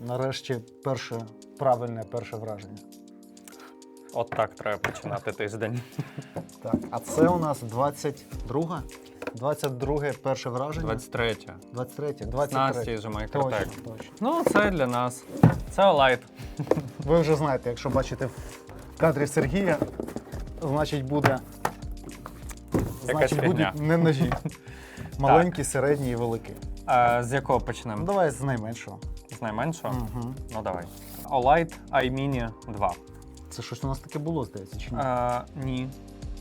Нарешті перше правильне перше враження. От так треба починати тиждень. Так, а це у нас 22 22 перше враження. 23. 23 З 23 Насті же Майкротек. Точно, точно. Ну, це для нас. Це Олайт. Ви вже знаєте, якщо бачите в кадрі Сергія, значить буде. Значить, фігня. будуть не ножі. Маленькі, середні і великі. А, з якого почнемо? давай з найменшого. Найменшого? Угу. Ну давай. Олайт iMini 2. Це щось у нас таке було, здається, чи ні? А, ні.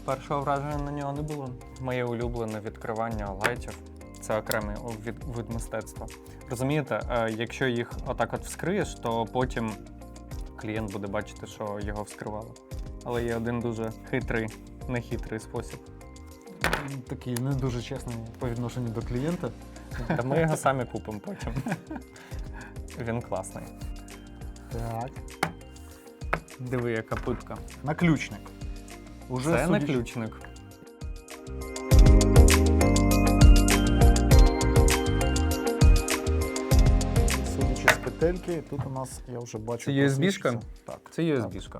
Першого враження на нього не було. Моє улюблене відкривання лайтів. Це окремий від, вид мистецтва. Розумієте, е, якщо їх отак от вскриєш, то потім клієнт буде бачити, що його вскривали. Але є один дуже хитрий, нехитрий спосіб. Такий не дуже чесний по відношенню до клієнта. Та ми його самі купимо потім. Він класний. Так. Диви, яка пипка. Наключник. Уже Це судячи- наключник. Судячи з петельки, тут у нас я вже бачу. Це USB-шка? Так. Це USB-шка.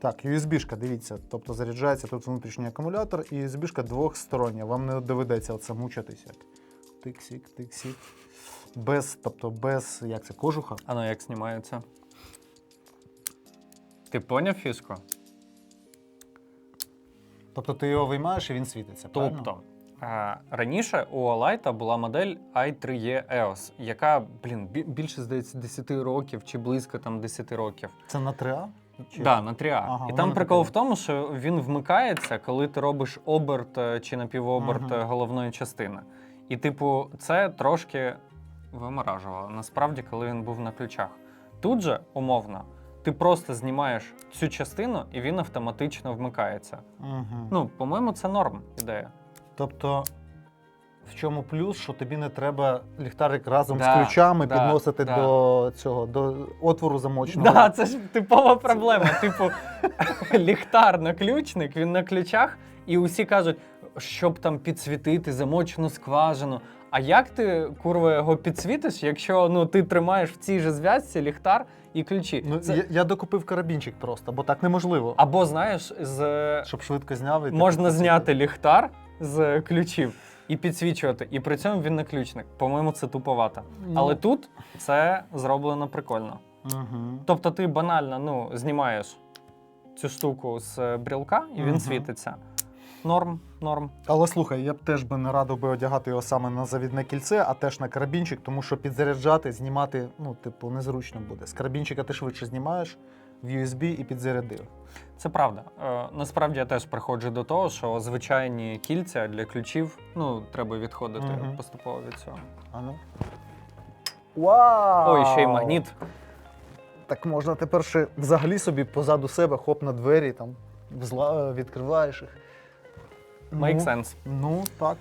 Так, USB-шка, дивіться, тобто заряджається тут внутрішній акумулятор і USB-шка двохстороння. Вам не доведеться оце мучитися. Тиксік, тиксік. Без, тобто без, як це, кожуха. А ну як знімається? Ти поняв фішку? Тобто ти його виймаєш і він світиться. правильно? Тобто, е, раніше у Alight була модель i3e EOS, яка, блін, бі- більше, здається, 10 років чи близько там 10 років. Це на 3А? Чи- Да, на 3А. Ага, і там прикол 3А. в тому, що він вмикається, коли ти робиш оберт е, чи напівоберт Мгм. е, головної частини. І, типу, це трошки виморажувало. Насправді, коли він був на ключах. Тут же, умовно, ти просто знімаєш цю частину, і він автоматично вмикається. Угу. Ну, по-моєму, це норм ідея. Тобто, в чому плюс, що тобі не треба ліхтарик разом Да, з ключами да, підносити да. до цього, до отвору замочного. Да, це ж типова проблема. Типу, ліхтар наключник, він на ключах, і усі кажуть, щоб там підсвітити замочену скважину. А як ти, курва, його підсвітиш, якщо ну, ти тримаєш в цій же зв'язці ліхтар і ключі? Ну, Це- я, я докупив карабінчик просто, бо так неможливо. Або, знаєш, з... Щоб швидко зняв і можна зняти ліхтар з ключів і підсвічувати, і при цьому він наключник. По-моєму, це туповато. Ну. Але тут це зроблено прикольно. Угу. Тобто ти банально ну, знімаєш цю штуку з брілка, і він Мгм. світиться. Норм, норм. Але слухай, я б теж би не радив би одягати його саме на завідне кільце, а теж на карабінчик, тому що підзаряджати, знімати, ну, типу, незручно буде. З карабінчика ти швидше знімаєш в USB і підзарядив. Це правда. Е, насправді я теж приходжу до того, що звичайні кільця для ключів ну, треба відходити Мгм. поступово від цього. А ну. Вау! Ой, ще й магніт. Так можна тепер ще взагалі собі позаду себе хоп на двері, там взла... відкриваєш їх. Make ну, sense. Ну, так.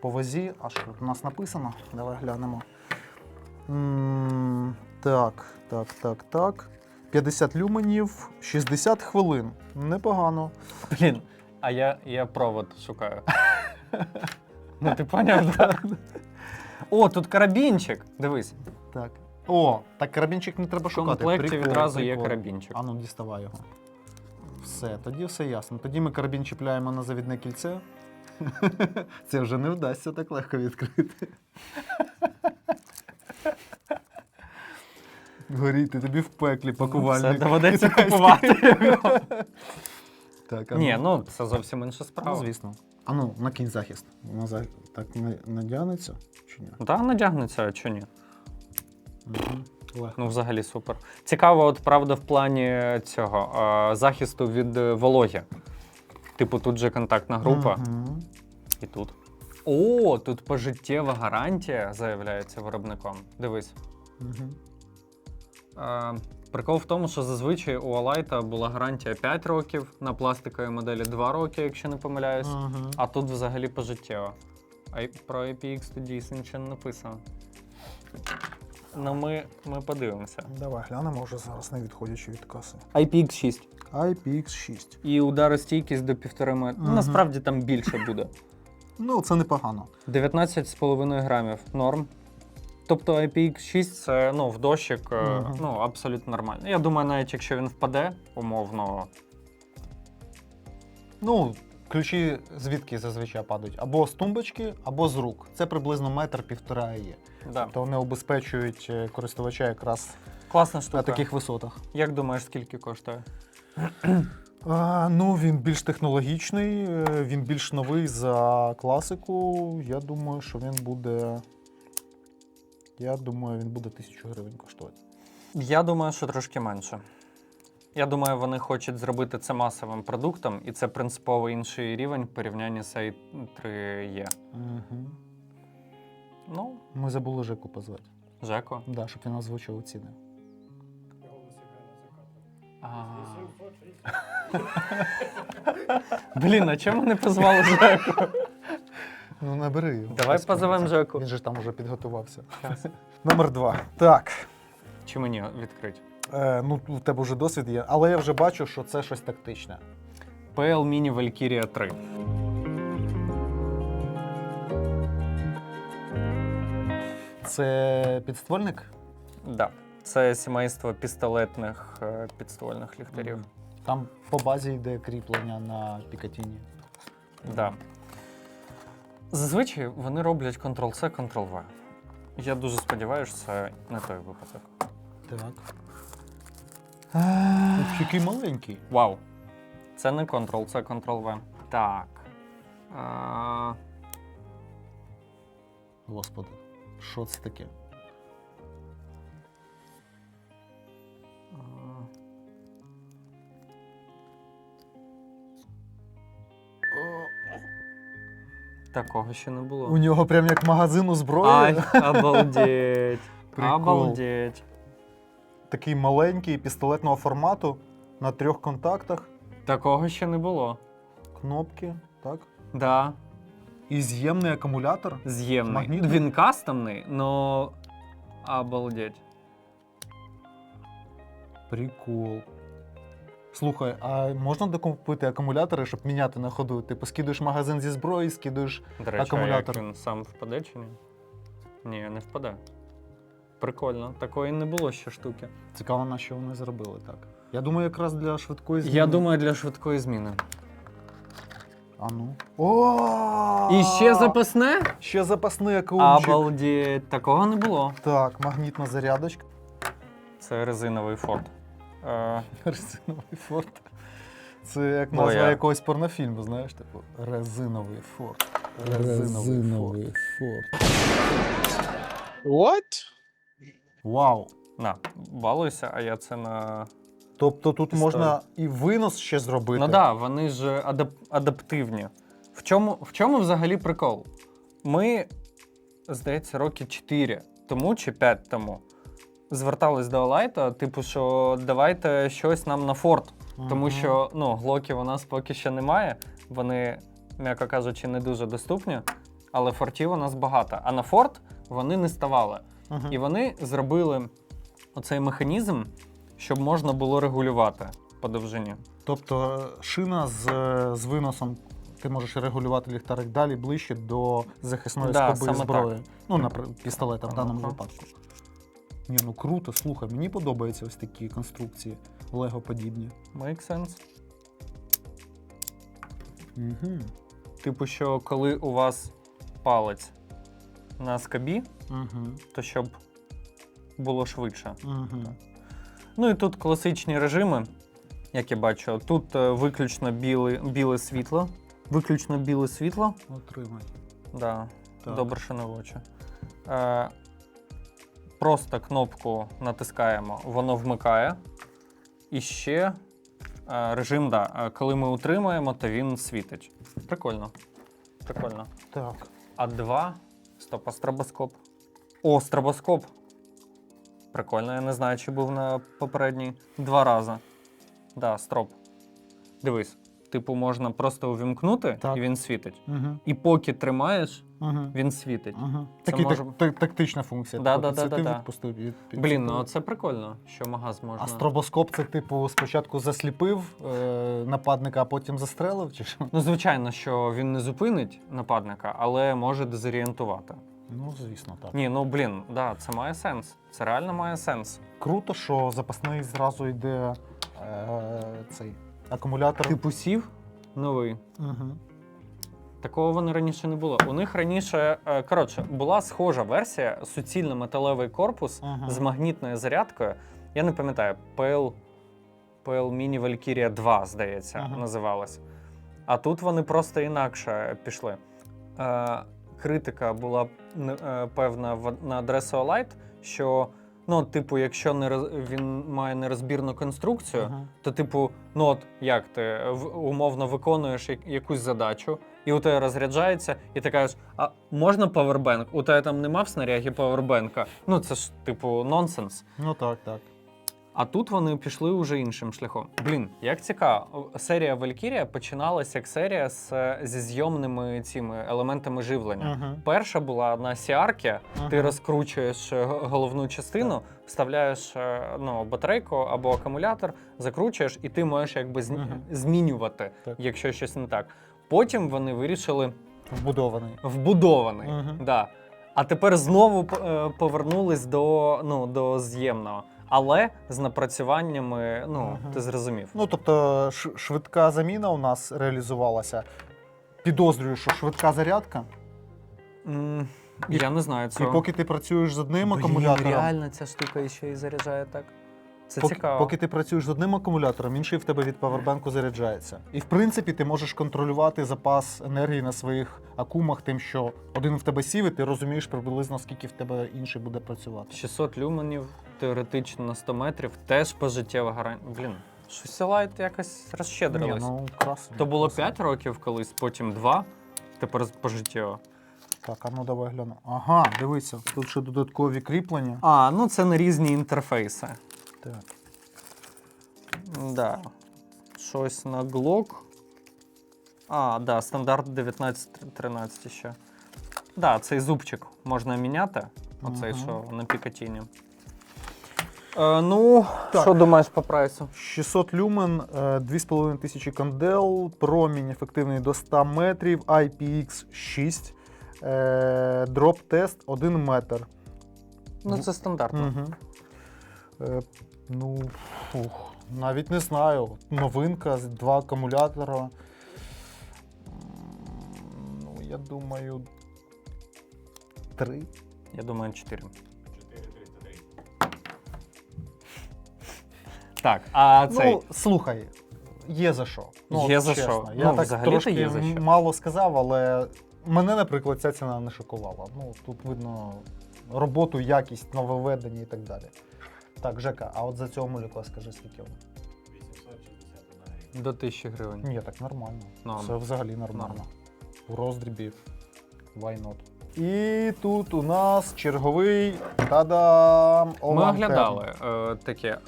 По вазі, а що тут у нас написано? Давай глянемо. м так, так, так, так. 50 люменів, 60 хвилин. Непогано. Блін, а я, я провод шукаю. ну, ти поняв? да? О, тут карабінчик. Дивись. Так. О, так карабінчик не треба В комплекті Прикол, відразу є карабінчик. А ну діставай його. Все, тоді все ясно. Тоді ми карабін чіпляємо на завідне кільце. Це вже не вдасться так легко відкрити. Горіти тобі в пеклі Це пакувальник. доведеться купувати. його. Так, а Ні, ну це зовсім інша справа. ну, звісно. А ну, накинь захист. Вона за- так не- надягнеться чи ні? Так, надягнеться, а чого ні? Угу. Легко. Ну, взагалі супер. Цікаво, от правда, в плані цього е, захисту від е, вологи. Типу, тут же контактна група, Мгм. і тут. О, тут пожиттєва гарантія заявляється виробником. Дивись. Мгм. Е, прикол в тому, що зазвичай у Alight була гарантія 5 років, на пластиковій моделі 2 роки, якщо не помиляюсь. Мгм. А тут взагалі пожиттєво. А про IPX дійсно нічого не написано. Ну, ми, ми подивимося. Давай глянемо вже зараз, не відходячи від каси. IPX 6. IPX6. І ударостійкість до півтори метра. Ну, насправді там більше буде. Ну, це непогано. 19,5 грамів. Норм. Тобто IPX6 це ну, в дощик Мгм. ну, абсолютно нормально. Я думаю, навіть якщо він впаде, умовно, Ну, ключі звідки зазвичай падають? Або з тумбочки, або з рук. Це приблизно метр півтора є. да. То вони обезпечують е, користувача якраз класна штука. на таких висотах. Як думаєш, скільки коштує? А, ну, він більш технологічний, е, він більш новий за класику. Я думаю, що він буде. Я думаю, він буде тисячу гривень коштувати. Я думаю, що трошки менше. Я думаю, вони хочуть зробити це масовим продуктом, і це принципово інший рівень в порівнянні з i3E. Угу. Ну, Ми забули Жеку позвати. Жеко. Да, щоб він озвучив ціни. Блін, а чому не позвали Жеку? Ну, набери його. Давай Господи, позовемо це- Жеку. Він же ж там уже підготувався. Номер два. Так. Чи мені відкрити? Е, ну, у тебе вже досвід є, але я вже бачу, що це щось тактичне. PL Mini Valkyria 3. Це підствольник? Да. Це сімейство пістолетних е, підствольних ліхтарів. Там по базі йде кріплення на Пікатіні. Да. Зазвичай вони роблять Ctrl-C, Ctrl-V. Я дуже сподіваюся, це не той випадок. Так. Ух, який маленький. Вау. Це не Ctrl-C, Ctrl-V. Так. А, Господи, що це таке? Такого ще не було. У нього прям як магазин у зброї. Ай, обалдеть. Прикол. Обалдеть. Такий маленький пістолетного формату на трьох контактах, Такого ще не було. кнопки, так? Да, І з'ємний акумулятор. з'ємний. Магнітний? Він кастомний, но обалдеть. Прикол. Слухай, а можна докупити акумулятори, щоб міняти на ходу? Типу, скидуєш магазин зі зброї, скидуєш. До речі, Акумулятор. а як він сам впаде чи ні? Ні, не впаде. Прикольно. Такої не було ще штуки. Цікаво, на що вони зробили так. Я думаю, якраз для швидкої зміни. Я думаю, для швидкої зміни. А ну. О! І ще запасне? Ще запасний акумчик. Обалдеть. Такого не було. Так, магнітна зарядочка. Це резиновий форт. Е, Резиновий форт. Це як назва я- якогось порнофільму, знаєш, типу. Резиновий форт. Резиновий форт. What? Вау. на, балуйся, а я це на. Тобто тут Історія. можна і винос ще зробити. Ну так, да, вони ж адап- адаптивні. В чому, в чому взагалі прикол? Ми, здається, роки 4 тому чи 5 тому звертались до Алайта, типу, що давайте щось нам на форт. Тому що ну, глоків у нас поки що немає. Вони, м'яко кажучи, не дуже доступні, але фортів у нас багато. А на форт вони не ставали. Мгм. І вони зробили оцей механізм, щоб можна було регулювати по довжині. Тобто е, шина з, е, з виносом. Ти можеш регулювати ліхтарик далі ближче до захисної Да, скоби зброї. Ну, наприклад, пістолета в даному Ага. випадку. Ні, ну круто, слухай, мені подобаються ось такі конструкції Лего подібні. Make sense. Угу. Типу, що коли у вас палець на скобі, Угу. то щоб було швидше. Угу. Ну і тут класичні режими, як я бачу. Тут е, виключно біле, біле світло. Виключно біле світло. Отримай. Да, Так. добре, що не очі. Просто кнопку натискаємо, воно вмикає. І ще е, режим, да, е, коли ми утримуємо, то він світить. Прикольно. Прикольно. Так. А два. Стоп, а стробоскоп. О, стробоскоп. Прикольно, я не знаю, чи був на попередній. Два рази. Да, строп. Дивись. Типу, можна просто увімкнути, Так. і він світить. Угу. І поки тримаєш, Угу. він світить. Угу. Це може- так, так- тактична функція. Да, Типу, да, да, да, да. відпустив, від- Блін, ну це прикольно, що магаз можна. А стробоскоп це, типу, спочатку засліпив е, нападника, а потім застрелив, чи що? Ну, звичайно, що він не зупинить нападника, але може дезорієнтувати. Ну, звісно, так. Ні, ну блін, да, це має сенс. Це реально має сенс. Круто, що запасний зразу йде е, цей акумулятор. Типу сів новий. Угу. Такого вони раніше не було. У них раніше, е, коротше, була схожа версія, суцільно металевий корпус Ага. з магнітною зарядкою. Я не пам'ятаю, PL, PL Mini Valkyria 2, здається, Ага. називалась. А тут вони просто інакше пішли. Е, критика була е, певна в- на адресу Alight, що, ну, типу, якщо не роз- він має нерозбірну конструкцію, Ага. то, типу, ну от як ти в- умовно виконуєш як- якусь задачу, і у тебе розряджається, і ти кажеш, а можна павербенк? У тебе там нема в снарягі павербенка. Ну це ж типу нонсенс. Ну так, так. А тут вони пішли уже іншим шляхом. Блін, як цікаво, серія Valkyria починалася як серія з, зі зйомними цими елементами живлення. Угу. Перша була на сіаркі, ти розкручуєш е, головну частину, вставляєш е, ну, батарейку або акумулятор, закручуєш, і ти можеш якби зні- Мгм. змінювати, Так. якщо щось не так. Потім вони вирішили Вбудований. вбудований. Мгм. Да. А тепер знову е, повернулись до, ну, до з'ємного. Але з напрацюваннями, ну, Мгм. ти зрозумів. Ну, тобто, ш- швидка заміна у нас реалізувалася. Підозрюю, що швидка зарядка. М, Я не знаю І цього. поки ти працюєш з одним Блін, акумулятором, реально ця штука ще і заряджає так. Це поки, цікаво. поки ти працюєш з одним акумулятором, інший в тебе від павербенку заряджається. І в принципі ти можеш контролювати запас енергії на своїх акумах, тим, що один в тебе сів, і ти розумієш приблизно скільки в тебе інший буде працювати. 600 люменів, теоретично на 100 метрів, теж пожиттєва гарантія. Блін, щось лайт якось Ні, розщедрилось. ну красно. То було красиво. 5 років колись, потім 2, тепер пожиттєво. Так, а ну давай гляну. Ага, дивися, тут ще додаткові кріплення. А, ну це на різні інтерфейси. Так. Да. Щось на Glock. А, да, стандарт 1913 ще. Да, цей зубчик можна міняти. Оцей, Мгм. що на Пікатіні. Е, ну, Так. що думаєш по прайсу? 600 люмен, е, 2500 кандел, промінь ефективний до 100 метрів, IPX6, е, дроп тест 1 метр. Ну, це стандартно. Угу. Е, ну, фух, навіть не знаю. Новинка, з- два акумулятора. М, Ну, я думаю, три. Я думаю, 4. Так, а цей. Ну, слухай, є за що. Ну, Є за чесно. що. Я Ну, так взагалі-то трошки є за що. мало сказав, але мене, наприклад, ця ціна не шокувала. Ну, тут видно роботу, якість, нововведення і так далі. Так, Жека, а от за цього муліка скажи, скільки воно? До 1000 гривень. Ні, так нормально. Норм. Це взагалі нормально. Норм. В роздрібі. Why not? І тут у нас черговий та-дам! Ми оглядали е, таке.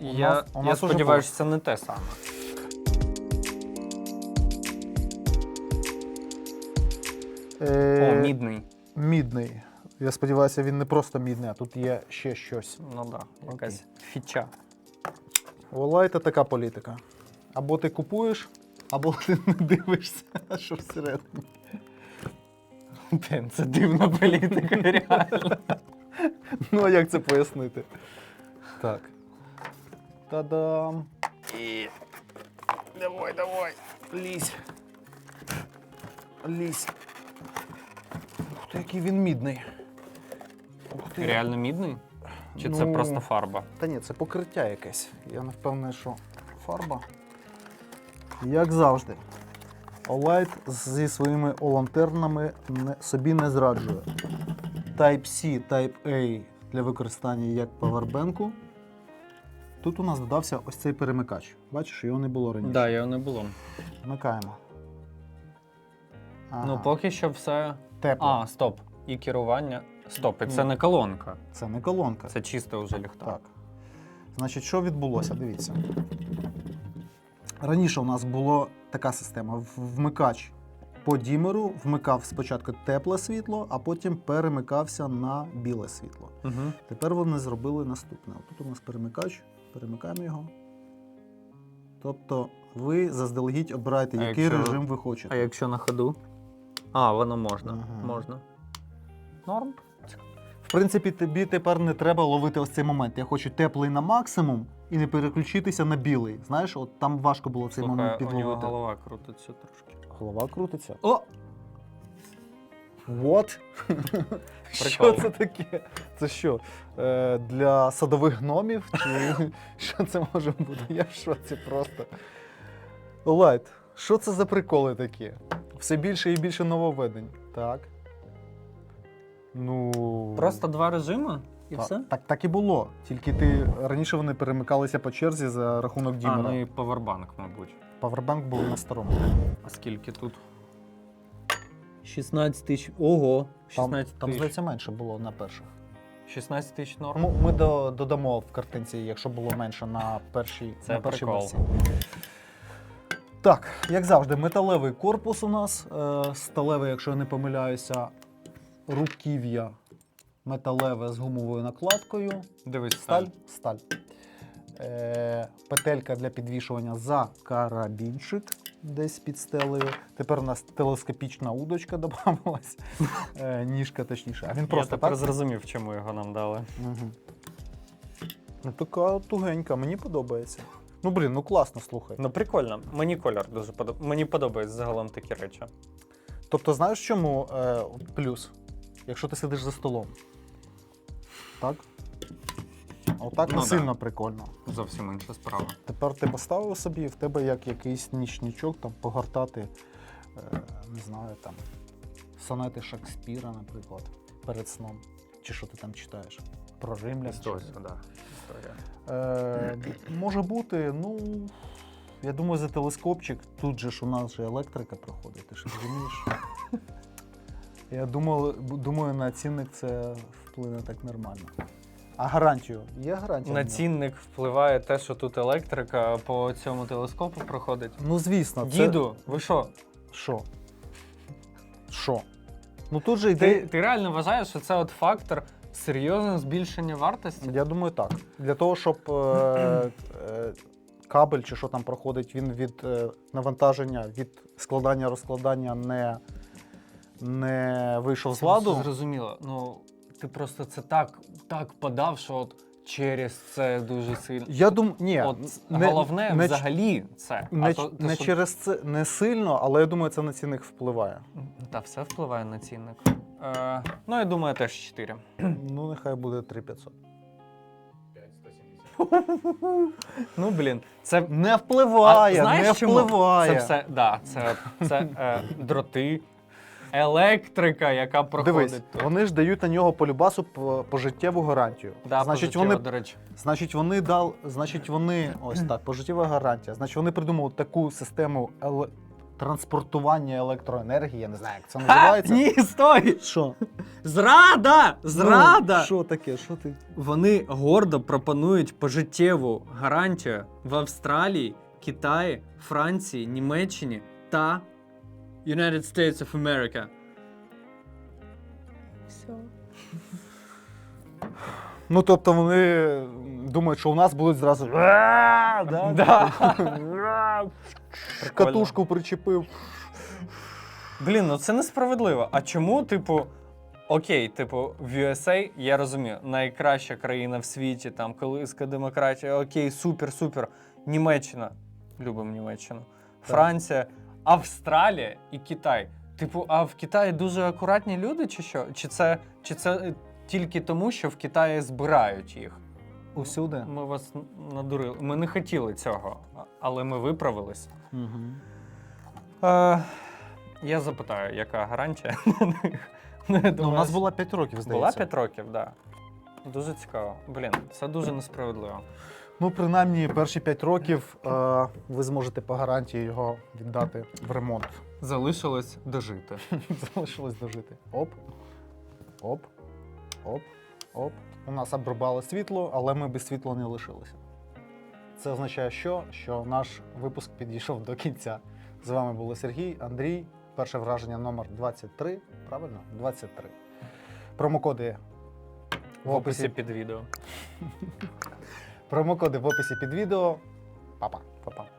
У я нас- у я нас сподіваюся, це не те саме. Е, О, мідний. Мідний. Я сподіваюся, він не просто мідний, а тут є ще щось. Ну так, да, якась фіча. У Лайта така політика. Або ти купуєш, або ти не дивишся, що всередині. Блін, це дивна політика, реально. Ну, а як це пояснити? Так. Та-дам! І... Давай, давай! Лізь. Лізь. Ух ти, який він мідний. Ух ти. Реально мідний? Чи це Ну, просто фарба? Та ні, це покриття якесь. Я не впевнений, що фарба. Як завжди. Олайт зі своїми олантернами не, собі не зраджує. Type-C, Type-A для використання як павербенку. Тут у нас додався ось цей перемикач. Бачиш, його не було раніше. Так, да, його не було. Вмикаємо. Ага. Ну, поки що все. Тепло. А, стоп. І керування. Стоп, і це не колонка. Це не колонка. Це чисто вже ліхтар. Так. Значить, що відбулося? Дивіться. Раніше у нас була така система: вмикач по дімеру вмикав спочатку тепле світло, а потім перемикався на біле світло. Угу. Тепер вони зробили наступне. Тут у нас перемикач, перемикаємо його. Тобто ви заздалегідь обираєте, А який якщо- режим ви хочете. А якщо на ходу? А, воно можна. Ага. Можна. Норм. В принципі, тобі тепер не треба ловити ось цей момент. Я хочу теплий на максимум і не переключитися на білий. Знаєш, от там важко було цей момент Слухай, у нього підловити. голова крутиться трошки. Голова крутиться. О! What? Що це таке? Це що? Е, для садових гномів? Чи що це може бути? Я в шоці просто. Лайт, що це за приколи такі? Все більше і більше нововведень. Так. Ну. Просто два режими і Та- все. Так, так і було. Тільки ти раніше вони перемикалися по черзі за рахунок А, ну і павербанк, мабуть. Павербанк був на старому. А скільки тут? 16 тисяч. Ого. Там, 16 там тисяч. здається, менше було на перших. 16 тисяч норм. Ми, ми до, додамо в картинці, якщо було менше на першій, Це на першій прикол. версії. Так, як завжди, металевий корпус у нас. Е, сталевий, якщо я не помиляюся, руків'я металеве з гумовою накладкою. Дивись, Сталь, сталь. Е, петелька для підвішування за карабінчик десь під стелею. Тепер у нас телескопічна удочка додавалась. Е, ніжка точніше. А він Я просто тепер так. зрозумів, чому його нам дали. Угу. Ну, така тугенька, мені подобається. Ну, блін, ну класно, слухай. Ну прикольно. Мені колір дуже подобається. Мені подобаються загалом такі речі. Тобто, знаєш, чому е, плюс? Якщо ти сидиш за столом. Так? Отак Ну, не да. сильно прикольно. Зовсім інша справа. Тепер ти поставив собі, в тебе як якийсь нічничок там погортати, е, не знаю, там, сонети Шекспіра, наприклад, перед сном. Чи що ти там читаєш? Про римлян. чи- Історія, да. Історія. Е, може бути, ну. Я думаю, за телескопчик тут же ж у нас же електрика проходить, ти ж розумієш. Я думав, думаю, на цінник це вплине так нормально. А гарантію? Є гарантія? На цінник впливає те, що тут електрика по цьому телескопу проходить. Ну, звісно, це. Діду, ви що? Що? Що? Ну тут же йде. ти реально вважаєш, що це от фактор серйозного збільшення вартості? Я думаю, так. Для того, щоб е, е, кабель чи що там проходить, він від е, навантаження, від складання розкладання не, не вийшов з Це ладу. Зрозуміло. Ну, ти просто це так, так подав, що от через це дуже сильно. Я думаю, ні, От не- головне не, взагалі це. не, а то, не що- через це не сильно, але я думаю, це на цінник впливає. Та все впливає на цінник. Е, ну, я думаю, теж 4. Ну, нехай буде 3500. Ну, блін, це Не впливає, А знаєш не чому? впливає. Це все, да, це, це е, дроти, електрика, яка проходить Дивись, тут. вони ж дають на нього полюбасу по- пожиттєву гарантію. Да, значить, позитива, вони до речі. Значить, вони дал, значить, вони ось так, пожиттєва гарантія. Значить, вони придумали таку систему еле... транспортування електроенергії. Я не знаю, як це Ха! називається. Ні, стой! Що? Зрада! Зрада! Ну, що таке? Що ти? Вони гордо пропонують пожиттєву гарантію в Австралії, Китаї, Франції, Німеччині та United States of America. Все. Ну, тобто вони думають, що у нас будуть зразу. «Ра!» да? Да. Катушку причепив. Блін, ну це несправедливо. А чому, типу, окей, типу, в USA, я розумію, найкраща країна в світі, там, колиска демократія, окей, супер, супер. Німеччина, любимо Німеччину. Франція, Австралія і Китай. Типу, а в Китаї дуже акуратні люди, чи що? Чи це, чи це е, тільки тому, що в Китаї збирають їх? Усюди. Ми вас надурили. Ми не хотіли цього, але ми виправились. Угу. Е, я запитаю, яка гарантія на них. Ну, Ну, у нас була 5 років, здається. була 5 років, так. Да. Дуже цікаво. Блін, це дуже несправедливо. Ну, принаймні, перші 5 років е, ви зможете по гарантії його віддати в ремонт. Залишилось дожити. Залишилось дожити. Оп. Оп. Оп. Оп. У нас обрубало світло, але ми без світла не лишилися. Це означає, що? Що наш випуск підійшов до кінця. З вами були Сергій, Андрій. Перше враження номер 23. Правильно? 23. Промокоди В описі під відео. Промокоди в описі під відео. Па-па. Па-па.